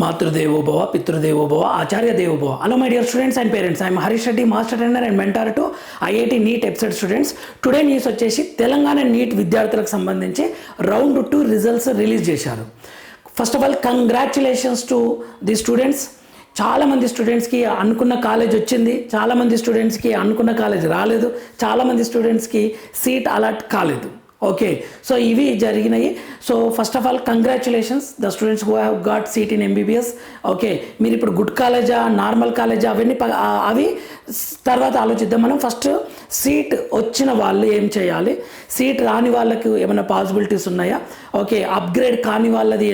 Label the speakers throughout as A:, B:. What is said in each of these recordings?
A: మాతృదేవోభవ పితృదేవోభవ ఆచార్య దేవోభవ hello my dear students and parents I'm Harish Reddy master trainer and mentor to IIT NEET episode students today news వచ్చేసి Telangana NEET విద్యార్థులకు సంబంధించి round two results release చేశారు. First of all congratulations to the students చాలామంది స్టూడెంట్స్కి అనుకున్న college వచ్చింది. చాలామంది స్టూడెంట్స్కి అనుకున్న కాలేజ్ రాలేదు. చాలామంది స్టూడెంట్స్కి సీట్ అలాట్ కాలేదు. ఓకే సో ఇవి జరిగినాయి. So first of all congratulations the students who have got seat in MBBS okay మీరు ఇప్పుడు గుడ్ కాలేజా నార్మల్ కాలేజా అవన్నీ అవి తర్వాత ఆలోచిద్దాం మనం. ఫస్ట్ సీట్ వచ్చిన వాళ్ళు ఏం చేయాలి? సీట్ రాని వాళ్ళకు ఏమైనా పాసిబిలిటీస్ ఉన్నాయా? ఓకే అప్గ్రేడ్ కాని వాళ్ళది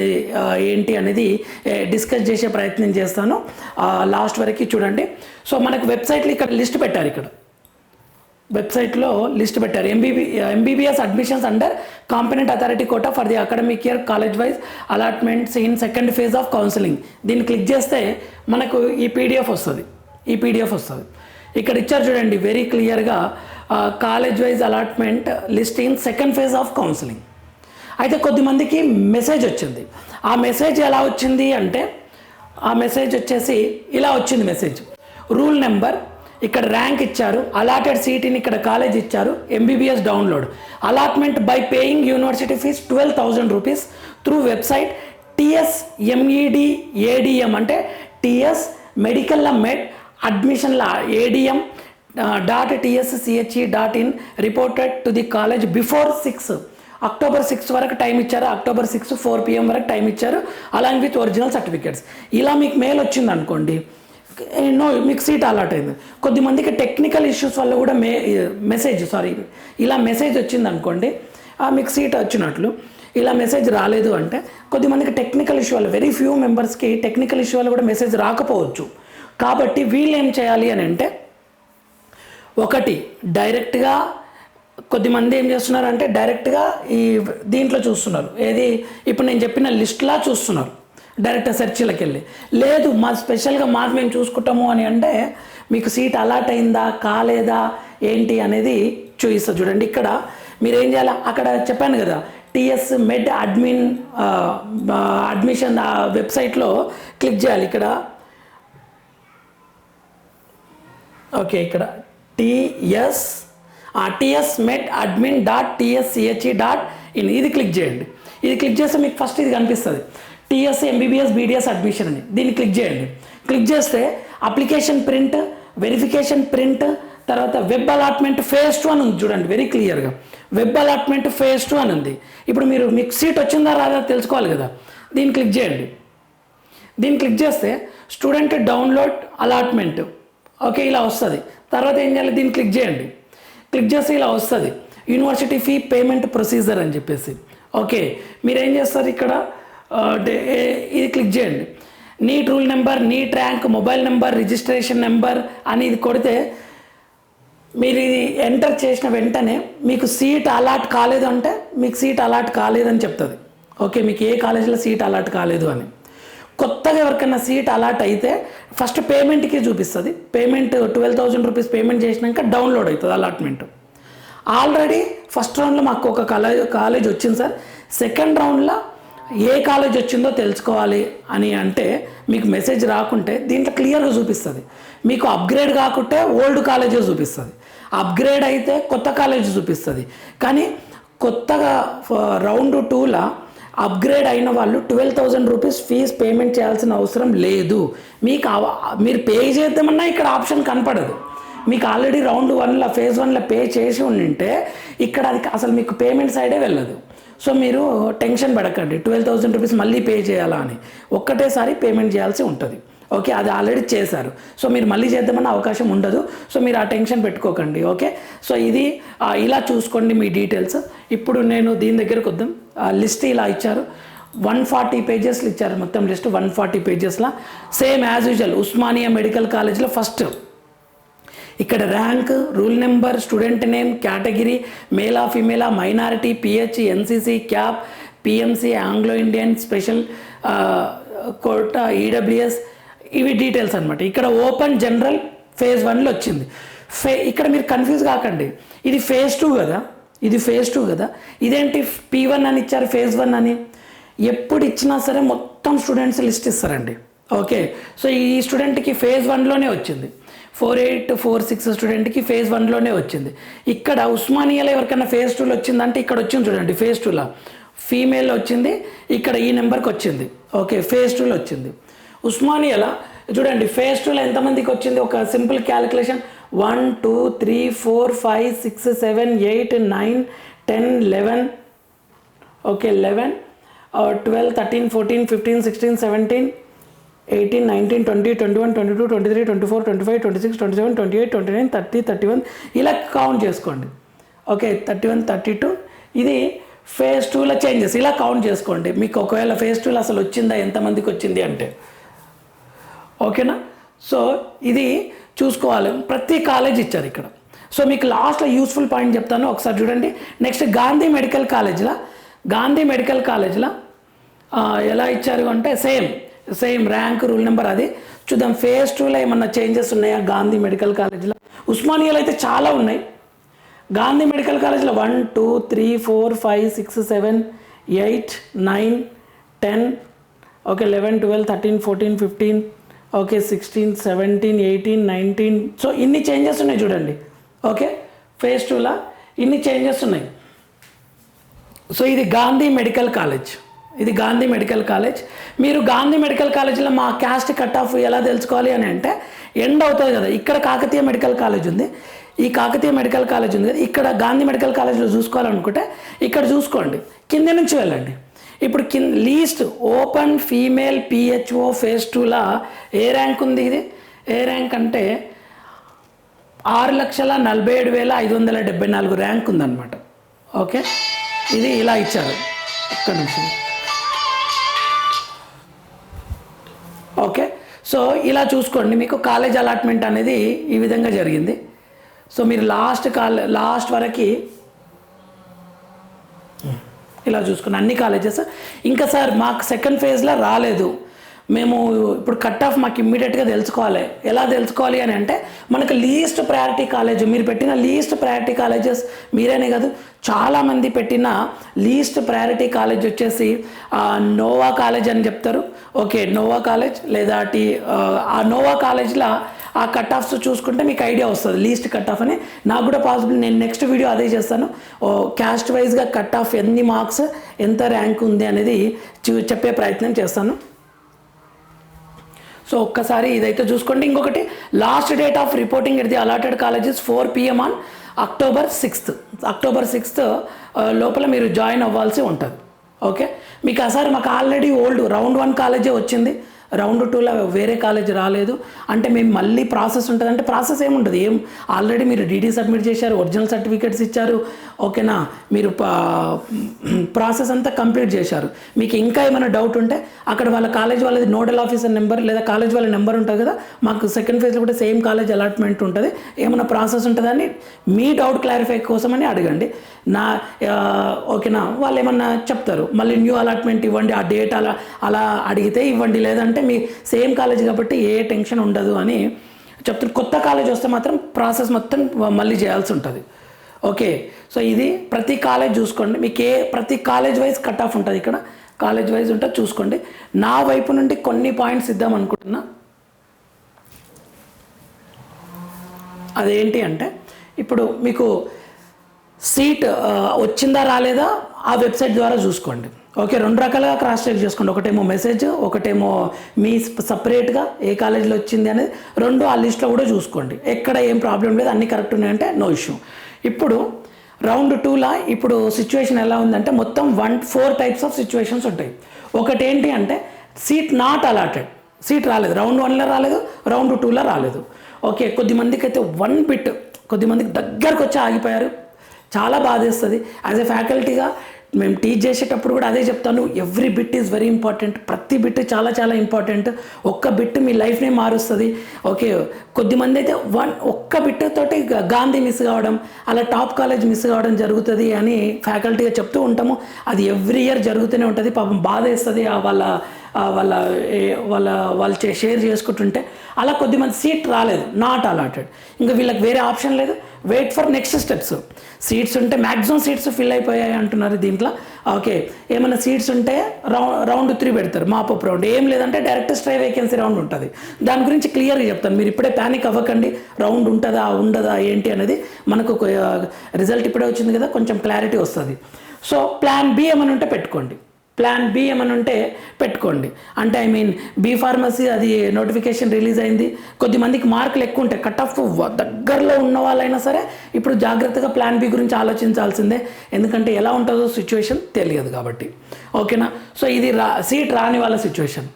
A: ఏంటి అనేది డిస్కస్ చేసే ప్రయత్నం చేస్తాను. లాస్ట్ వరకు చూడండి. సో మనకు వెబ్సైట్లో ఇక్కడ లిస్ట్ పెట్టారు ఇక్కడ. వెబ్సైట్లో లిస్ట్ పెట్టారు. MBB MBBS admissions under competent authority quota for the academic year college wise allotments in second phase of counselling దీన్ని క్లిక్ చేస్తే మనకు ఈ పీడిఎఫ్ వస్తుంది. ఈ పీడిఎఫ్ వస్తుంది. ఇక్కడ ఇచ్చారు చూడండి వెరీ క్లియర్గా college wise allotment list in second phase of counselling అయితే కొద్దిమందికి మెసేజ్ వచ్చింది. ఆ మెసేజ్ ఎలా వచ్చింది అంటే ఆ మెసేజ్ వచ్చేసి ఇలా వచ్చింది మెసేజ్ రూల్ నెంబర్ ఇక్కడ ర్యాంక్ ఇచ్చారు. అలాటెడ్ సీట్ని ఇక్కడ కాలేజ్ ఇచ్చారు. MBBS download allotment by paying university fees twelve thousand rupees through website TS MED ADM అంటే టిఎస్ మెడికల్ల med అడ్మిషన్ల ADM dot TSCHE dot in reported to the college before six October six వరకు time ఇచ్చారు. October six four PM వరకు time ఇచ్చారు. Along with original certificates ఇలా మీకు mail వచ్చింది అనుకోండి నో మీకు సీట్ అలాట్ అయింది కొద్దిమందికి టెక్నికల్ ఇష్యూస్ వల్ల కూడా మే మెసేజ్ సారీ ఇలా మెసేజ్ వచ్చింది అనుకోండి ఆ, మీకు సీట్ వచ్చినట్లు ఇలా మెసేజ్ రాలేదు అంటే కొద్దిమందికి టెక్నికల్ ఇష్యూ వల్ల వెరీ ఫ్యూ మెంబర్స్కి టెక్నికల్ ఇష్యూ వల్ల కూడా మెసేజ్ రాకపోవచ్చు. కాబట్టి వీళ్ళు ఏం చేయాలి అని అంటే ఒకటి డైరెక్ట్గా కొద్దిమంది ఏం చేస్తున్నారంటే డైరెక్ట్గా ఈ దీంట్లో చూస్తున్నారు. ఏది ఇప్పుడు నేను చెప్పిన లిస్ట్లా చూస్తున్నారు. డైరెక్ట్ సెర్చ్లకు వెళ్ళి లేదు మా స్పెషల్గా మాది మేము చూసుకుంటాము అని అంటే మీకు సీట్ అలాట్ అయిందా కాలేదా ఏంటి అనేది చూపిస్తా చూడండి. ఇక్కడ మీరు ఏం చేయాలి అక్కడ చెప్పాను కదా టిఎస్ మెడ్ అడ్మిన్ అడ్మిషన్ వెబ్సైట్లో క్లిక్ చేయాలి ఇక్కడ. ఓకే ఇక్కడ. TS TS med admin dot TSCHE dot in. ఇది క్లిక్ చేయండి. ఇది క్లిక్ చేస్తే మీకు ఫస్ట్ ఇది కనిపిస్తుంది. టిఎస్ ఎంబీబీఎస్ బీడిఎస్ అడ్మిషన్ అని. దీన్ని క్లిక్ చేయండి. క్లిక్ చేస్తే అప్లికేషన్ ప్రింట్ వెరిఫికేషన్ ప్రింట్ తర్వాత వెబ్ అలాట్మెంట్ ఫేజ్ టూ అని ఉంది చూడండి వెరీ క్లియర్గా వెబ్ అలాట్మెంట్ ఫేజ్ టూ అని ఉంది. ఇప్పుడు మీరు మీకు సీట్ వచ్చిందా రాదా తెలుసుకోవాలి కదా. దీన్ని క్లిక్ చేయండి. దీన్ని క్లిక్ చేస్తే స్టూడెంట్ డౌన్లోడ్ అలాట్మెంట్. ఓకే ఇలా వస్తుంది. తర్వాత ఏం చేయాలి? దీన్ని క్లిక్ చేయండి. క్లిక్ చేస్తే ఇలా వస్తుంది. యూనివర్సిటీ ఫీ పేమెంట్ ప్రొసీజర్ అని చెప్పేసి. ఓకే మీరు ఏం చేస్తారు ఇక్కడ? ఇది క్లిక్ చేయండి. NEET roll number NEET rank mobile number registration number అని ఇది కొడితే మీరు ఇది ఎంటర్ చేసిన వెంటనే మీకు సీట్ అలాట్ కాలేదు అంటే మీకు సీట్ అలాట్ కాలేదని చెప్తుంది. ఓకే మీకు ఏ కాలేజీలో సీట్ అలాట్ కాలేదు అని. కొత్తగా ఎవరికైనా సీట్ అలాట్ అయితే ఫస్ట్ పేమెంట్కి చూపిస్తుంది. Payment twelve thousand rupees payment చేసినాక డౌన్లోడ్ అవుతుంది అలాట్మెంట్ ఆల్రెడీ ఫస్ట్ రౌండ్లో మాకు ఒక కాలేజ్ కాలేజ్ వచ్చింది సార్. సెకండ్ రౌండ్లో ఏ కాలేజ్ వచ్చిందో తెలుసుకోవాలి అని అంటే మీకు మెసేజ్ రాకుంటే దీంట్లో క్లియర్గా చూపిస్తుంది. మీకు అప్గ్రేడ్ కాకుంటే ఓల్డ్ కాలేజే చూపిస్తుంది. అప్గ్రేడ్ అయితే కొత్త కాలేజ్ చూపిస్తుంది. కానీ కొత్తగా రౌండ్ టూలో అప్గ్రేడ్ అయిన వాళ్ళు twelve thousand rupees fees payment చేయాల్సిన అవసరం లేదు. మీకు అవ- మీరు పే చేద్దామన్నా ఇక్కడ ఆప్షన్ కనపడదు. మీకు ఆల్రెడీ రౌండ్ వన్లో ఫేజ్ వన్లో పే చేసి ఉండింటే ఇక్కడ అది అసలు మీకు పేమెంట్ సైడే వెళ్ళదు. సో మీరు టెన్షన్ పడకండి. ట్వెల్వ్ థౌసండ్ రూపీస్ మళ్ళీ పే చేయాలా అని. ఒక్కటేసారి పేమెంట్ చేయాల్సి ఉంటుంది. ఓకే అది ఆల్రెడీ చేశారు. సో మీరు మళ్ళీ చేద్దామన్న అవకాశం ఉండదు. సో మీరు ఆ టెన్షన్ పెట్టుకోకండి ఓకే? సో ఇది ఇలా చూసుకోండి మీ డీటెయిల్స్. ఇప్పుడు నేను దీని దగ్గరకు వద్దాం. లిస్ట్ ఇలా ఇచ్చారు. వన్ ఫార్టీ పేజెస్లు ఇచ్చారు మొత్తం list one forty పేజెస్లో. Same as usual Osmania medical కాలేజ్లో ఫస్ట్. ఇక్కడ rank roll number student name category మేలా ఫిమేలా minority PH NCC CAP PMC Anglo Indian special quota EWS ఇవి డీటెయిల్స్ అనమాట ఇక్కడ ఓపెన్ జనరల్ ఫేజ్ వన్లో వచ్చింది. ఫే ఇక్కడ మీరు కన్ఫ్యూజ్ కాకండి. ఇది ఫేజ్ టూ కదా? ఇది ఫేజ్ టూ కదా? ఇదేంటి పీ వన్ అని ఇచ్చారు ఫేజ్ వన్ అని? ఎప్పుడు ఇచ్చినా సరే మొత్తం స్టూడెంట్స్ లిస్ట్ ఇస్తారండి. ఓకే సో ఈ స్టూడెంట్కి ఫేజ్ వన్లోనే వచ్చింది. ఫోర్ ఎయిట్ ఫోర్ సిక్స్ స్టూడెంట్కి ఫేజ్ వన్లోనే వచ్చింది. ఇక్కడ ఉస్మానియాలో ఎవరికైనా ఫేజ్ టూలో వచ్చిందంటే ఇక్కడ వచ్చింది చూడండి ఫేజ్ టూలో. ఫీమేల్ వచ్చింది ఇక్కడ ఈ నెంబర్కి వచ్చింది. ఓకే ఫేజ్ టూలో వచ్చింది. ఉస్మానియాలో చూడండి ఫేజ్ టూలో ఎంతమందికి వచ్చింది? ఒక simple calculation. One two three four five six seven eight nine ten eleven. Okay eleven twelve thirteen fourteen fifteen sixteen seventeen. Eighteen nineteen twenty twenty one twenty two twenty three twenty four twenty five twenty six twenty seven twenty eight twenty nine thirty thirty one ఇలా count చేసుకోండి. Okay thirty one thirty two ఇది phase టూలో changes ఇలా count చేసుకోండి. మీకు ఒకవేళ phase టూలో అసలు వచ్చిందా? ఎంతమందికి వచ్చింది అంటే. ఓకేనా సో ఇది చూసుకోవాలి. ప్రతి కాలేజ్ ఇచ్చారు ఇక్కడ. సో మీకు లాస్ట్లో యూస్ఫుల్ పాయింట్ చెప్తాను. ఒకసారి చూడండి. నెక్స్ట్ గాంధీ మెడికల్ కాలేజ్లో గాంధీ మెడికల్ కాలేజ్లో ఎలా ఇచ్చారు అంటే same same rank roll number అది. చూద్దాం ఫేజ్ టూలో ఏమన్నా చేంజెస్ ఉన్నాయా గాంధీ మెడికల్ కాలేజ్లో? ఉస్మానియాలో అయితే చాలా ఉన్నాయి. గాంధీ మెడికల్ కాలేజ్లో one two three four five six seven eight nine ten okay eleven twelve thirteen fourteen fifteen okay sixteen seventeen eighteen nineteen. So ఇన్ని చేంజెస్ ఉన్నాయి చూడండి. ఓకే ఫేజ్ టూలా ఇన్ని చేంజెస్ ఉన్నాయి. సో ఇది గాంధీ మెడికల్ కాలేజ్. ఇది గాంధీ మెడికల్ కాలేజ్. మీరు Gandhi medical కాలేజ్లో మా క్యాస్ట్ కట్ ఆఫ్ ఎలా తెలుసుకోవాలి అని అంటే ఎండ్ అవుతుంది కదా ఇక్కడ కాకతీయ మెడికల్ కాలేజ్ ఉంది. ఈ కాకతీయ మెడికల్ కాలేజ్ ఉంది. కదా ఇక్కడ గాంధీ మెడికల్ కాలేజ్లో చూసుకోవాలనుకుంటే ఇక్కడ చూసుకోండి. కింద నుంచి వెళ్ళండి. ఇప్పుడు కింద list open female PHO phase టూలా ఏ ర్యాంక్ ఉంది ఇది? ఏ ర్యాంక్ అంటే ఆరు లక్షల నలభై ఏడు వేల ఐదు వందల డెబ్బై నాలుగు ర్యాంక్ ఉందన్నమాట. ఓకే? ఇది ఇలా ఇచ్చారు. ఒక్క నిమిషం. ఓకే? సో ఇలా చూసుకోండి. మీకు కాలేజ్ అలాట్మెంట్ అనేది ఈ విధంగా జరిగింది. సో మీరు లాస్ట్ కాలే లాస్ట్ వరకు ఇలా చూసుకుని అన్ని కాలేజెస్. ఇంకా సార్ మాకు సెకండ్ ఫేజ్లో రాలేదు. మేము ఇప్పుడు కట్ ఆఫ్ మాకు ఇమ్మీడియట్గా తెలుసుకోవాలి. ఎలా తెలుసుకోవాలి అని అంటే మనకు లీస్ట్ ప్రయారిటీ కాలేజ్ మీరు పెట్టిన లీస్ట్ ప్రయారిటీ కాలేజెస్ మీరేనే కాదు చాలామంది పెట్టిన లీస్ట్ ప్రయారిటీ కాలేజ్ వచ్చేసి నోవా కాలేజ్ అని చెప్తారు. ఓకే నోవా కాలేజ్ లేదా టీ ఆ, నోవా కాలేజ్లో ఆ కట్ ఆఫ్స్ చూసుకుంటే మీకు ఐడియా వస్తుంది. లీస్ట్ కట్ ఆఫ్ అని. నాకు కూడా పాసిబుల్ నేను నెక్స్ట్ వీడియో అదే చేస్తాను. క్యాస్ట్ వైజ్గా కట్ ఆఫ్ ఎన్ని మార్క్స్ ఎంత ర్యాంక్ ఉంది అనేది చెప్పే ప్రయత్నం చేస్తాను. సో ఒక్కసారి ఇదైతే చూసుకోండి. ఇంకొకటి లాస్ట్ డేట్ ఆఫ్ రిపోర్టింగ్ ఇది the allotted colleges four PM on October sixth October sixth లోపల మీరు జాయిన్ అవ్వాల్సి ఉంటుంది. ఓకే మీకు సార్ మాకు ఆల్రెడీ ఓల్డ్ రౌండ్ వన్ కాలేజే వచ్చింది. రౌండ్ టూలో వేరే కాలేజ్ రాలేదు. అంటే మేము మళ్ళీ ప్రాసెస్ ఉంటుంది. అంటే ప్రాసెస్ ఏముంటుంది ఏం ఆల్రెడీ మీరు డీడీ సబ్మిట్ చేశారు ఒరిజినల్ సర్టిఫికేట్స్ ఇచ్చారు. ఓకేనా? మీరు ప్రాసెస్ అంతా కంప్లీట్ చేశారు. మీకు ఇంకా ఏమైనా డౌట్ ఉంటే అక్కడ వాళ్ళ కాలేజ్ వాళ్ళది నోడల్ ఆఫీసర్ నెంబర్ లేదా కాలేజ్ వాళ్ళ నెంబర్ ఉంటుంది కదా మాకు సెకండ్ ఫేజ్లో కూడా సేమ్ కాలేజ్ అలాట్మెంట్ ఉంటుంది. ఏమైనా ప్రాసెస్ ఉంటుందని మీ డౌట్ క్లారిఫై కోసమని అడగండి. నా ఓకేనా? వాళ్ళు ఏమన్నా చెప్తారు. మళ్ళీ న్యూ అలాట్మెంట్ ఇవ్వండి ఆ డేట్ అలా అలా అడిగితే ఇవ్వండి. లేదంటే మీ సేమ్ కాలేజ్ కాబట్టి ఏ టెన్షన్ ఉండదు అని చెప్తున్నారు కొత్త కాలేజ్ వస్తే మాత్రం ప్రాసెస్ మొత్తం మళ్ళీ చేయాల్సి ఉంటుంది. ఓకే. సో ఇది ప్రతి కాలేజ్ చూసుకోండి. మీకు ఏ ప్రతి కాలేజ్ వైజ్ కట్ ఆఫ్ ఉంటుంది ఇక్కడ. కాలేజ్ వైజ్ ఉంటుంది చూసుకోండి. నా వైపు నుండి కొన్ని పాయింట్స్ ఇద్దాం అనుకుంటున్నా. అదేంటి అంటే ఇప్పుడు మీకు సీట్ వచ్చిందా రాలేదా? ఆ వెబ్సైట్ ద్వారా చూసుకోండి. ఓకే రెండు రకాలుగా క్రాస్ చెక్ చేసుకోండి. ఒకటేమో మెసేజ్ ఒకటేమో మీ సపరేట్గా ఏ కాలేజీలో వచ్చింది అనేది రెండు ఆ లిస్ట్లో కూడా చూసుకోండి. ఎక్కడ ఏం ప్రాబ్లం లేదు అన్నీ కరెక్ట్ ఉన్నాయంటే నో ఇష్యూ ఇప్పుడు రౌండ్ టూలా ఇప్పుడు సిచ్యువేషన్ ఎలా ఉందంటే మొత్తం one four types of situations ఉంటాయి. ఒకటి ఏంటి అంటే సీట్ నాట్ అలాటెడ్ సీట్ రాలేదు. రౌండ్ వన్లో రాలేదు రౌండ్ టూలో రాలేదు. ఓకే కొద్ది మందికి అయితే వన్ బిట్ కొద్ది మందికి దగ్గరకు వచ్చి ఆగిపోయారు. చాలా బాధేస్తుంది. యాజ్ ఎ ఫ్యాకల్టీగా మేము టీచ్ చేసేటప్పుడు కూడా అదే చెప్తాను. Every bit is very important ప్రతి బిట్ చాలా చాలా ఇంపార్టెంట్ ఒక్క బిట్ మీ లైఫ్నే మారుస్తుంది. ఓకే కొద్దిమంది అయితే వన్ ఒక్క బిట్ తోటి గాంధీ మిస్ కావడం అలా టాప్ కాలేజ్ మిస్ కావడం జరుగుతుంది అని ఫ్యాకల్టీగా చెప్తూ ఉంటాము. అది ఎవ్రీ ఇయర్ జరుగుతూనే ఉంటుంది. పాపం బాధ వేస్తుంది ఆ వాళ్ళ వాళ్ళ వాళ్ళ వాళ్ళు షేర్ చేసుకుంటుంటే. అలా కొద్దిమంది సీట్ రాలేదు. నాట్ అలాటెడ్ ఇంకా వీళ్ళకి వేరే ఆప్షన్ లేదు. Wait for next steps seats ఉంటే మ్యాక్సిమం సీట్స్ ఫిల్ అయిపోయాయి అంటున్నారు దీంట్లో. ఓకే ఏమైనా సీట్స్ ఉంటే రౌండ్ రౌండ్ త్రీ పెడతారు. మాపప్ రౌండ్ ఏం లేదంటే డైరెక్ట్ స్ట్రై వేకెన్సీ రౌండ్ ఉంటుంది. దాని గురించి క్లియర్గా చెప్తాను. మీరు ఇప్పుడే ప్యానిక్ అవ్వకండి. రౌండ్ ఉంటుందా ఉండదా ఏంటి అనేది మనకు రిజల్ట్ ఇప్పుడే వచ్చింది కదా కొంచెం క్లారిటీ వస్తుంది. సో ప్లాన్ బి ఏమైనా ఉంటే పెట్టుకోండి. ప్లాన్ బి ఏమని ఉంటే పెట్టుకోండి. అంటే ఐ మీన్ బీ ఫార్మసీ అది నోటిఫికేషన్ రిలీజ్ అయింది. కొద్దిమందికి మార్కులు ఎక్కువ ఉంటాయి. కట్ ఆఫ్ దగ్గరలో ఉన్న వాళ్ళైనా సరే ఇప్పుడు జాగ్రత్తగా ప్లాన్ బి గురించి ఆలోచించాల్సిందే. ఎందుకంటే ఎలా ఉంటుందో సిచ్యువేషన్ తెలియదు కాబట్టి. ఓకేనా? సో ఇది రా సీట్ రాని వాళ్ళ సిచ్యువేషన్.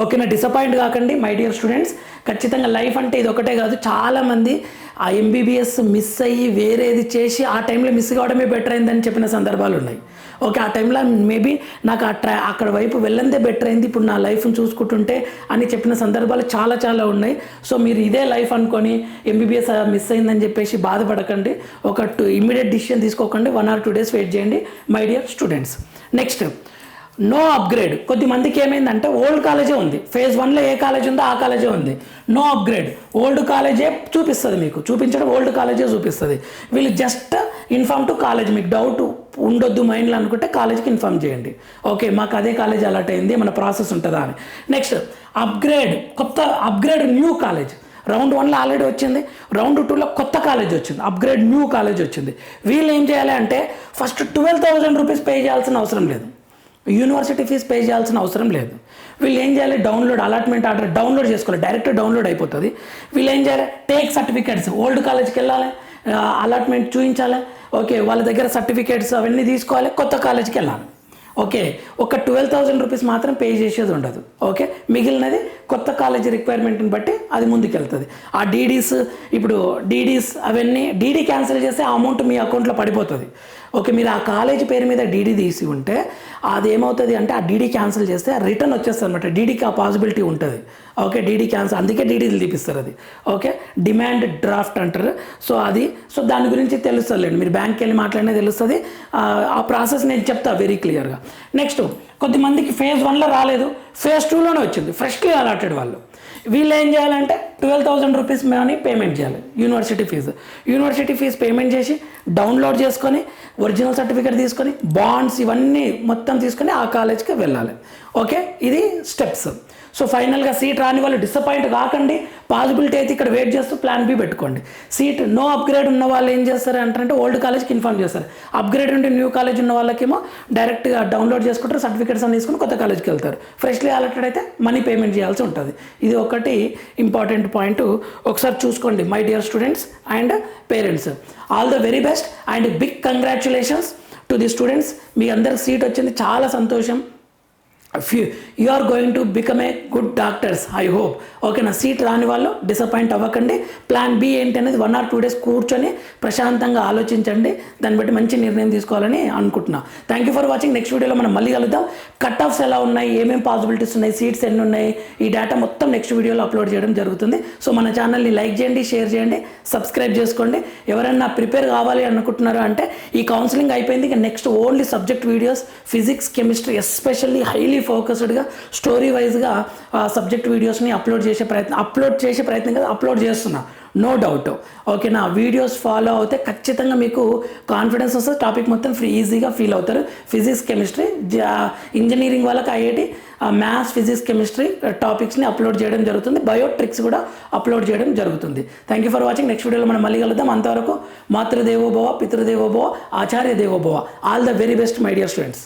A: ఓకేనా? డిసప్పాయింట్ కాకండి మై డియర్ స్టూడెంట్స్ ఖచ్చితంగా లైఫ్ అంటే ఇది ఒకటే కాదు. చాలామంది ఆ ఎంబీబీఎస్ మిస్ అయ్యి వేరేది చేసి ఆ టైంలో మిస్ కావడమే బెటర్ అయిందని చెప్పిన సందర్భాలు ఉన్నాయి. ఓకే ఆ టైంలో మేబీ నాకు ఆ ట్రా అక్కడ వైపు వెళ్ళందే బెటర్ అయింది. ఇప్పుడు నా లైఫ్ని చూసుకుంటుంటే అని చెప్పిన సందర్భాలు చాలా చాలా ఉన్నాయి. సో మీరు ఇదే లైఫ్ అనుకొని ఎంబీబీఎస్ మిస్ అయిందని చెప్పేసి బాధపడకండి. ఒక టూ ఇమీడియట్ డిసిషన్ తీసుకోకండి. One or two days wait చేయండి my dear students next no upgrade కొద్ది మందికి ఏమైందంటే ఓల్డ్ కాలేజే ఉంది. ఫేజ్ వన్లో ఏ కాలేజ్ ఉందో ఆ కాలేజే ఉంది. నో అప్గ్రేడ్ ఓల్డ్ కాలేజే చూపిస్తుంది మీకు. చూపించడం ఓల్డ్ కాలేజే చూపిస్తుంది. వీళ్ళు జస్ట్ ఇన్ఫామ్ టు కాలేజ్ మీకు డౌట్ ఉండొద్దు మైండ్లో అనుకుంటే కాలేజ్కి ఇన్ఫార్మ్ చేయండి. ఓకే మాకు అదే కాలేజ్ అలర్ట్ అయింది. మన ప్రాసెస్ ఉంటుందా అని. నెక్స్ట్ అప్గ్రేడ్ కొత్త అప్గ్రేడ్ న్యూ కాలేజ్ రౌండ్ వన్లో ఆల్రెడీ వచ్చింది. రౌండ్ టూలో కొత్త కాలేజ్ వచ్చింది. అప్గ్రేడ్ న్యూ కాలేజ్ వచ్చింది. వీళ్ళు ఏం చేయాలి అంటే first twelve thousand rupees pay చేయాల్సిన అవసరం లేదు. యూనివర్సిటీ ఫీజు పే చేయాల్సిన అవసరం లేదు. వీళ్ళు ఏం చేయాలి? డౌన్లోడ్ అలాట్మెంట్ ఆర్డర్ డౌన్లోడ్ చేసుకోవాలి. డైరెక్ట్ డౌన్లోడ్ అయిపోతుంది. వీళ్ళు ఏం చేయాలి? Take certificates. ఓల్డ్ కాలేజ్కి వెళ్ళాలి. అలాట్మెంట్ చూపించాలి ఓకే వాళ్ళ దగ్గర సర్టిఫికేట్స్ అవన్నీ తీసుకోవాలి. కొత్త కాలేజ్కి వెళ్ళాలి. ఓకే ఒక ట్వెల్వ్ థౌసండ్ రూపీస్ మాత్రం పే చేసేది ఉండదు. ఓకే మిగిలినది కొత్త కాలేజ్ రిక్వైర్మెంట్ని బట్టి అది ముందుకెళ్తుంది. ఆ డీడీస్ ఇప్పుడు డీడీస్ అవన్నీ డీడీ క్యాన్సిల్ చేస్తే ఆ అమౌంట్ మీ అకౌంట్లో పడిపోతుంది. ఓకే మీరు ఆ కాలేజ్ పేరు మీద డీడీ తీసి ఉంటే అది ఏమవుతుంది అంటే ఆ డీడీ క్యాన్సిల్ చేస్తే రిటర్న్ వచ్చేస్తుంది అనమాట డీడీకి ఆ పాసిబిలిటీ ఉంటుంది. ఓకే డీడీ క్యాన్సిల్ అందుకే డీడీలు తీపిస్తారు అది. ఓకే డిమాండ్ డ్రాఫ్ట్ అంటారు. సో అది సో దాని గురించి తెలుస్తుందిలేండి. మీరు బ్యాంక్కి వెళ్ళి మాట్లాడినా తెలుస్తుంది. ఆ, ఆ ప్రాసెస్ నేను చెప్తా వెరీ క్లియర్గా నెక్స్ట్ కొద్దిమందికి ఫేజ్ వన్లో రాలేదు. ఫేజ్ టూలోనే వచ్చింది. ఫ్రెష్లీ అలాటెడ్ వాళ్ళు. వీళ్ళు ఏం చేయాలంటే twelve thousand rupees money payment చేయాలి university fees. University fees payment చేసి డౌన్లోడ్ చేసుకొని ఒరిజినల్ సర్టిఫికేట్ తీసుకొని బాండ్స్ ఇవన్నీ మొత్తం తీసుకొని ఆ కాలేజ్కి వెళ్ళాలి. ఓకే? ఇది స్టెప్స్. సో ఫైనల్గా సీట్ రాని వాళ్ళు డిసప్పాయింట్ కాకండి. పాసిబిలిటీ అయితే ఇక్కడ వెయిట్ చేస్తూ ప్లాన్ బి పెట్టుకోండి. సీట్ నో అప్గ్రేడ్ ఉన్న వాళ్ళు ఏం చేస్తారు అంటారంటే ఓల్డ్ కాలేజ్కి ఇన్ఫార్మ్ చేస్తారు. అప్గ్రేడ్ ఉంటే న్యూ కాలేజ్ ఉన్న వాళ్ళకేమో డైరెక్ట్గా డౌన్లోడ్ చేసుకుంటారు సర్టిఫికేట్స్ అని తీసుకుని కొత్త కాలేజ్కి వెళ్తారు. ఫ్రెష్లీ అలాటెడ్ అయితే మనీ పేమెంట్ చేయాల్సి ఉంటుంది. ఇది ఒకటి ఇంపార్టెంట్ పాయింట్ ఒకసారి చూసుకోండి my dear students and parents all the very best and big congratulations to the students మీ అందరికి సీట్ వచ్చింది. చాలా సంతోషం. You are going to become a good doctors I hope ఓకేనా సీట్ రాని వాళ్ళు డిసప్పాయింట్ అవ్వకండి. ప్లాన్ బి ఏంటి అనేది వన్ ఆర్ టూ డేస్ కూర్చొని ప్రశాంతంగా ఆలోచించండి. దాన్ని బట్టి మంచి నిర్ణయం తీసుకోవాలని అనుకుంటున్నా. Thank you for watching next వీడియోలో మనం మళ్ళీ కలుద్దాం. కట్ ఆఫ్స్ ఎలా ఉన్నాయి? ఏమేమి పాసిబిలిటీస్ ఉన్నాయి? సీట్స్ ఎన్ని ఉన్నాయి? ఈ డేటా మొత్తం నెక్స్ట్ వీడియోలో అప్లోడ్ చేయడం జరుగుతుంది. సో మన ఛానల్ని లైక్ చేయండి షేర్ చేయండి సబ్స్క్రైబ్ చేసుకోండి. ఎవరైనా ప్రిపేర్ కావాలి అనుకుంటున్నారు అంటే ఈ కౌన్సిలింగ్ అయిపోయింది. ఇక next only subject videos physics chemistry especially highly ఫోకస్డ్గా స్టోరీ వైజ్గా సబ్జెక్ట్ వీడియోస్ని అప్లోడ్ చేసే ప్రయత్నం అప్లోడ్ చేసే ప్రయత్నం కదా అప్లోడ్ చేస్తున్నా. No doubt. ఓకేనా వీడియోస్ ఫాలో అవుతే ఖచ్చితంగా మీకు కాన్ఫిడెన్స్ వస్తుంది టాపిక్ మొత్తం ఫ్రీ ఈజీగా ఫీల్ అవుతారు. ఫిజిక్స్ కెమిస్ట్రీ ఇంజనీరింగ్ వాళ్ళకి ఐఐటి మ్యాథ్స్ ఫిజిక్స్ కెమిస్ట్రీ టాపిక్స్ని అప్లోడ్ చేయడం జరుగుతుంది. బయోట్రిక్స్ కూడా అప్లోడ్ చేయడం జరుగుతుంది. Thank you for watching. Next వీడియోలో మనం మళ్ళీ కలుద్దాం. అంతవరకు మాతృదేవోభవ పితృదేవోభవ ఆచార్య దేవోభవ all the very best my dear students.